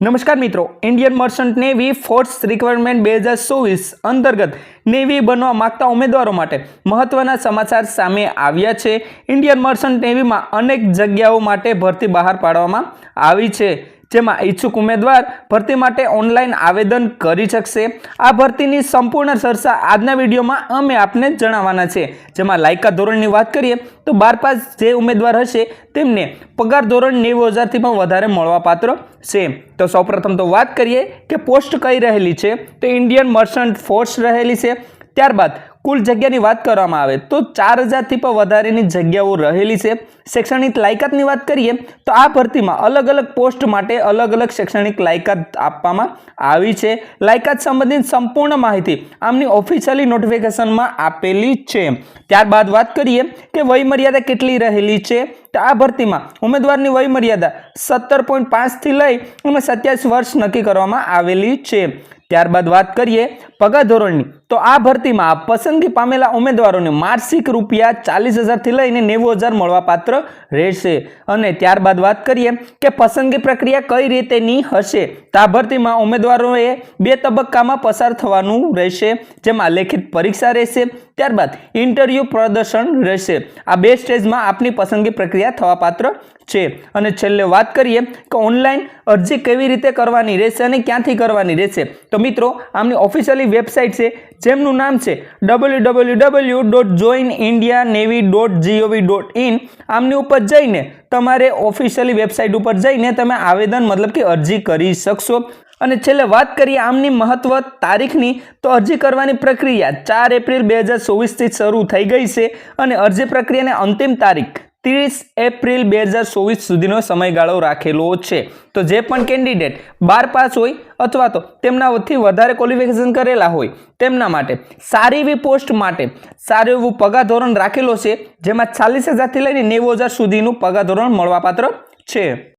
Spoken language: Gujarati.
નમસ્કાર મિત્રો Indian merchant navy force requirement બે હજાર ચોવીસ અંતર્ગત નેવી બનવા માગતા ઉમેદવારો માટે મહત્વના સમાચાર સામે આવ્યા છે. ઇન્ડિયન મર્ચન્ટ નેવીમાં અનેક જગ્યાઓ માટે ભરતી બહાર પાડવામાં આવી છે. જેમાં ઈચ્છુક ઉમેદવાર ભરતી માટે ઓનલાઈન આવેદન કરી શકશે. આ ભરતીની સંપૂર્ણ ચર્ચા આજના વિડીયોમાં અમે આપને જણાવવાના છે. જેમાં લાયકા ધોરણની વાત કરીએ, તો બાર પાસ જે ઉમેદવાર હશે, તેમને પગાર ધોરણ નેવું હજારથી પણ વધારે મળવાપાત્ર છે. તો સૌપ્રથમ તો વાત કરીએ કે પોસ્ટ કઈ રહેલી છે? તો ઇન્ડિયન મર્ચન્ટ ફોર્સ રહેલી છે. ત્યારબાદ કુલ જગ્યાની વાત કરવામાં આવે તો ચાર હજારથી પણ વધારેની જગ્યાઓ રહેલી છે. શૈક્ષણિક લાયકાતની વાત કરીએ તો આ ભરતીમાં અલગ અલગ પોસ્ટ માટે અલગ અલગ શૈક્ષણિક લાયકાત આપવામાં આવી છે. લાયકાત સંબંધિત સંપૂર્ણ માહિતી આમની ઓફિશિયલી નોટિફિકેશનમાં આપેલી છે. ત્યારબાદ વાત કરીએ કે વયમર્યાદા કેટલી રહેલી છે? તો આ ભરતીમાં ઉમેદવારની વયમર્યાદા સત્તર પોઈન્ટ પાંચથી લઈ અને સત્યાવીસ વર્ષ નક્કી કરવામાં આવેલી છે. ત્યારબાદ વાત કરીએ પગાર ધોરણની તો આ ભરતીમાં પસંદગી પામેલા ઉમેદવારોને માસિક રૂપિયા ચાલીસ હજારથી લઈને નેવું હજાર મળવાપાત્ર રહેશે. અને ત્યારબાદ વાત કરીએ કે પસંદગી પ્રક્રિયા કઈ રીતેની હશે. તો આ ભરતીમાં ઉમેદવારોએ બે તબક્કામાં પસાર થવાનું રહેશે, જેમાં લેખિત પરીક્ષા રહેશે, ત્યારબાદ ઇન્ટરવ્યૂ પ્રદર્શન રહેશે. આ બે સ્ટેજમાં આપની પસંદગી પ્રક્રિયા થવાપાત્ર છે. અને છેલ્લે વાત કરીએ કે ઓનલાઈન અરજી કેવી રીતે કરવાની રહેશે અને ક્યાંથી કરવાની રહેશે. તો મિત્રો, આમની ઓફિશિયલી વેબસાઇટ છે, જેમનું નામ છે W W W dot join India navy dot G O V dot in આમની ઉપર જઈને તમારે ઓફિશિયલી વેબસાઇટ ઉપર જઈને તમે આવેદન મતલબ કે અરજી કરી શકશો. અને છેલ્લે વાત કરીએ આમની મહત્વ તારીખની, તો અરજી કરવાની પ્રક્રિયા ચાર એપ્રિલ બે હજાર ચોવીસથી શરૂ થઈ ગઈ છે અને અરજી પ્રક્રિયાની અંતિમ તારીખ ત્રીસ એપ્રિલ બે હજાર ચોવીસ સુધીનો સમયગાળો રાખેલો છે. તો જે પણ કેન્ડિડેટ બાર પાસ હોય અથવા તો તેમનાથી વધારે ક્વોલિફિકેશન કરેલા હોય, તેમના માટે સારી એવી પોસ્ટ માટે સારું એવું પગાર ધોરણ રાખેલો છે, જેમાં ચાલીસ હજારથી લઈને નેવું હજાર સુધીનું પગાર ધોરણ મળવાપાત્ર છે.